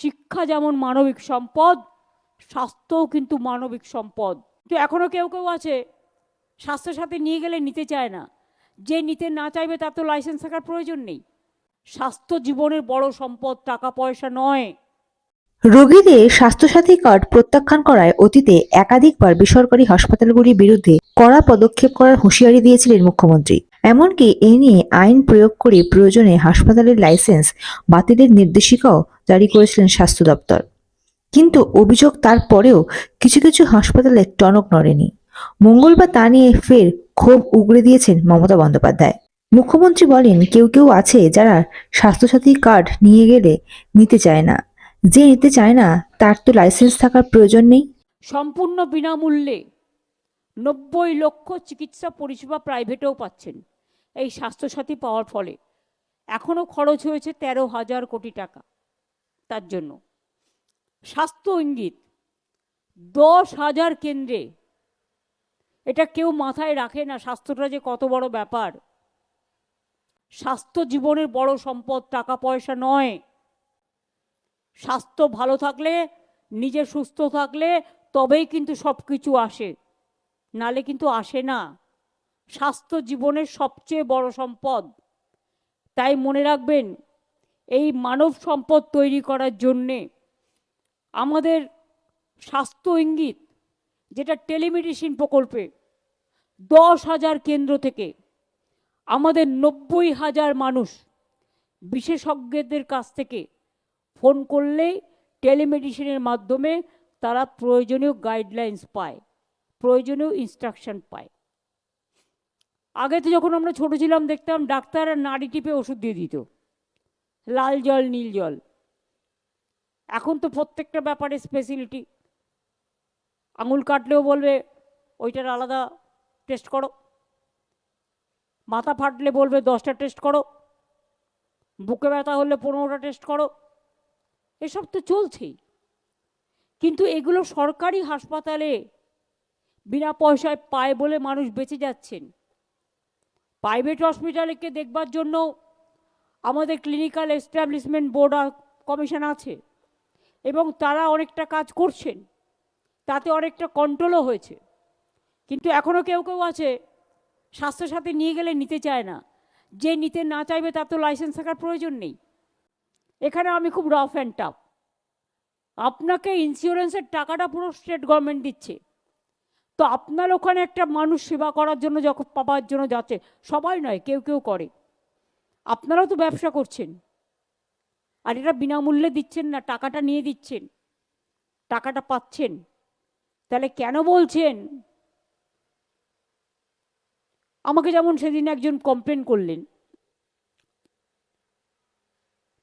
শিক্ষা যেমন মানবিক সম্পদ, স্বাস্থ্যও কিন্তু মানবিক সম্পদ। তো এখনও কেউ কেউ আছে স্বাস্থ্যসাথী নিয়ে গেলে নিতে চায় না। যে নিতে না চাইবে তার তো লাইসেন্স থাকার প্রয়োজন নেই। স্বাস্থ্য জীবনের বড় সম্পদ টাকা পয়সা নয়। রোগীদের স্বাস্থ্যসাথী কার্ড প্রত্যাখ্যান করায় অতীতে একাধিকবার বেসরকারি হাসপাতালগুলির বিরুদ্ধে কড়া পদক্ষেপ করার হুঁশিয়ারি দিয়েছিলেন মুখ্যমন্ত্রী। এমনকি এ নিয়ে আইন প্রয়োগ করে প্রয়োজনে হাসপাতালের লাইসেন্স বাতিলের নির্দেশিকাও জারি করেছিলেন স্বাস্থ্য দপ্তর। কিন্তু অভিযোগ তারপরেও কিছু কিছু হাসপাতালে টনক নড়েনি। মঙ্গলবার তা নিয়ে ফের ক্ষোভ উগড়ে দিয়েছেন মমতা বন্দ্যোপাধ্যায়। মুখ্যমন্ত্রী বলেন, কেউ কেউ আছে যারা স্বাস্থ্যসাথী কার্ড নিয়ে গেলে নিতে চায় না। যে নিতে চায় না, তার তো লাইসেন্স থাকার প্রয়োজন নেই। সম্পূর্ণ বিনামূল্যে নব্বই লক্ষ চিকিৎসা পরিষেবা প্রাইভেটেও পাচ্ছেন। এই স্বাস্থ্যসাথী পাওয়ার ফলে এখনও খরচ হয়েছে তেরো হাজার কোটি টাকা। তার জন্য স্বাস্থ্য ইঙ্গিত, দশ হাজার কেন্দ্রে। এটা কেউ মাথায় রাখে না, স্বাস্থ্যটা যে কত বড় ব্যাপার। স্বাস্থ্য জীবনের বড় সম্পদ, টাকা পয়সা নয়। স্বাস্থ্য ভালো থাকলে, নিজে সুস্থ থাকলে তবেই কিন্তু সব কিছু আসে। নালে কিন্তু আসে না। স্বাস্থ্য জীবনের সবচেয়ে বড় সম্পদ। তাই মনে রাখবেন, এই মানব সম্পদ তৈরি করার জন্যে আমাদের স্বাস্থ্য ইঙ্গিত, যেটা টেলিমেডিসিন প্রকল্পে দশ হাজার কেন্দ্র থেকে আমাদের নব্বই হাজার মানুষ বিশেষজ্ঞদের কাছ থেকে ফোন করলেই টেলিমেডিসিনের মাধ্যমে তারা প্রয়োজনীয় গাইডলাইন্স পায়। প্রয়োজনীয় ইনস্ট্রাকশন পায়। আগে তো যখন আমরা ছোটো ছিলাম, দেখতাম ডাক্তার আর নাড়ি টিপে ওষুধ দিয়ে দিত। লাল জল, নীল জল। এখন তো প্রত্যেকটা ব্যাপারে স্পেশালিটি আঙুল কাটলেও বলবে, ওইটার আলাদা টেস্ট করো। মাথা ফাটলে বলবে, দশটা টেস্ট করো। বুকে ব্যথা হলে পনেরোটা টেস্ট করো। এসব তো চলছেই। কিন্তু এগুলো সরকারি হাসপাতালে বিনা পয়সায় পায় বলে মানুষ বেঁচে যাচ্ছেন। প্রাইভেট হসপিটালকে দেখবার জন্য আমাদের ক্লিনিক্যাল এস্টাবলিশমেন্ট বোর্ড কমিশন আছে এবং তারা অনেকটা কাজ করছেন। তাতে অনেকটা কন্ট্রোলও হয়েছে। কিন্তু এখনও কেউ কেউ আছে, স্বাস্থ্যসাথী নিয়ে গেলে নিতে চায় না। যে নিতে না চাইবে তার তো লাইসেন্স থাকার প্রয়োজন নেই। এখানে আমি খুব রাফ অ্যান্ড টাফ আপনাকে ইন্স্যুরেন্সের টাকাটা পুরো স্টেট গভর্নমেন্ট দিচ্ছে। তো আপনার ওখানে একটা মানুষ সেবা করার জন্য যখন পাবার জন্য যাচ্ছে, সবাই নয়, কেউ কেউ করে। আপনারাও তো ব্যবসা করছেন। আর এটা বিনামূল্যে দিচ্ছেন না, টাকাটা নিয়ে দিচ্ছেন, টাকাটা পাচ্ছেন। তাহলে কেন বলছেন? আমাকে যেমন সেদিন একজন কমপ্লেন করলেন।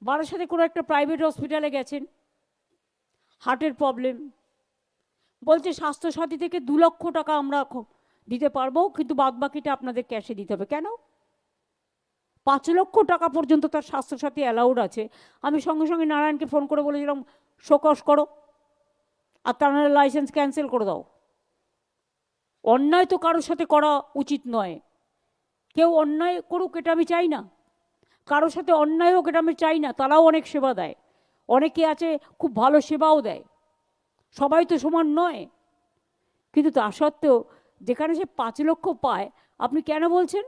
বারাসাতে কোনো একটা প্রাইভেট হসপিটালে গেছেন। হার্টের প্রবলেম বলছে, স্বাস্থ্যসাথী থেকে দু লক্ষ টাকা আমরা দিতে পারব, কিন্তু বাদবাকিটা আপনাদের ক্যাশে দিতে হবে। কেন? পাঁচ লক্ষ টাকা পর্যন্ত তার স্বাস্থ্যসাথী অ্যালাউড আছে। আমি সঙ্গে সঙ্গে নারায়ণকে ফোন করে বলেছিলাম, শোকস করো, আর তার নাহলে লাইসেন্স ক্যান্সেল করে দাও। অন্যায় তো কারোর সাথে করা উচিত নয়। কেউ অন্যায় করুক, এটা আমি চাই না। কারোর সাথে অন্যায় হোক, এটা আমি চাই না। তারাও অনেক সেবা দেয়। অনেকে আছে, খুব ভালো সেবাও দেয়। সবাই তো সমান নয়। কিন্তু তা সত্ত্বেও যেখানে সে পাঁচ লক্ষ পায়, আপনি কেন বলছেন?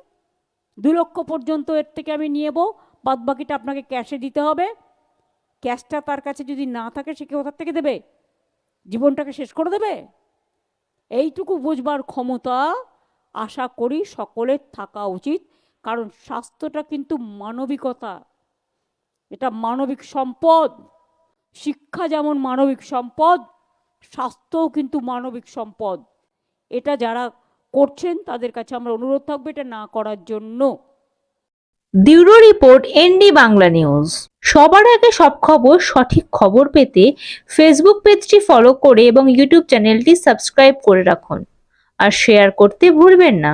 দু লক্ষ পর্যন্ত এর থেকে আমি নিয়েবো বাদ বাকিটা আপনাকে ক্যাশে দিতে হবে। ক্যাশটা তার কাছে যদি না থাকে, সে কোথার থেকে দেবে? জীবনটাকে শেষ করে দেবে? এইটুকু বুঝবার ক্ষমতা আশা করি সকলের থাকা উচিত, কারণ স্বাস্থ্যটা কিন্তু মানবিকতা। এটা মানবিক সম্পদ। শিক্ষা যেমন মানবিক সম্পদ স্বাস্থ্যও কিন্তু মানবিক সম্পদ। এটা যারা করছেন, তাদের কাছে আমরা অনুরোধ থাকবে এটা না করার জন্য। Bureau report, ND Bangla news. সবার আগে সব খবর, সঠিক খবর পেতে ফেসবুক পেজটি ফলো করে এবং ইউটিউব চ্যানেলটি সাবস্ক্রাইব করে রাখুন। আর শেয়ার করতে ভুলবেন না।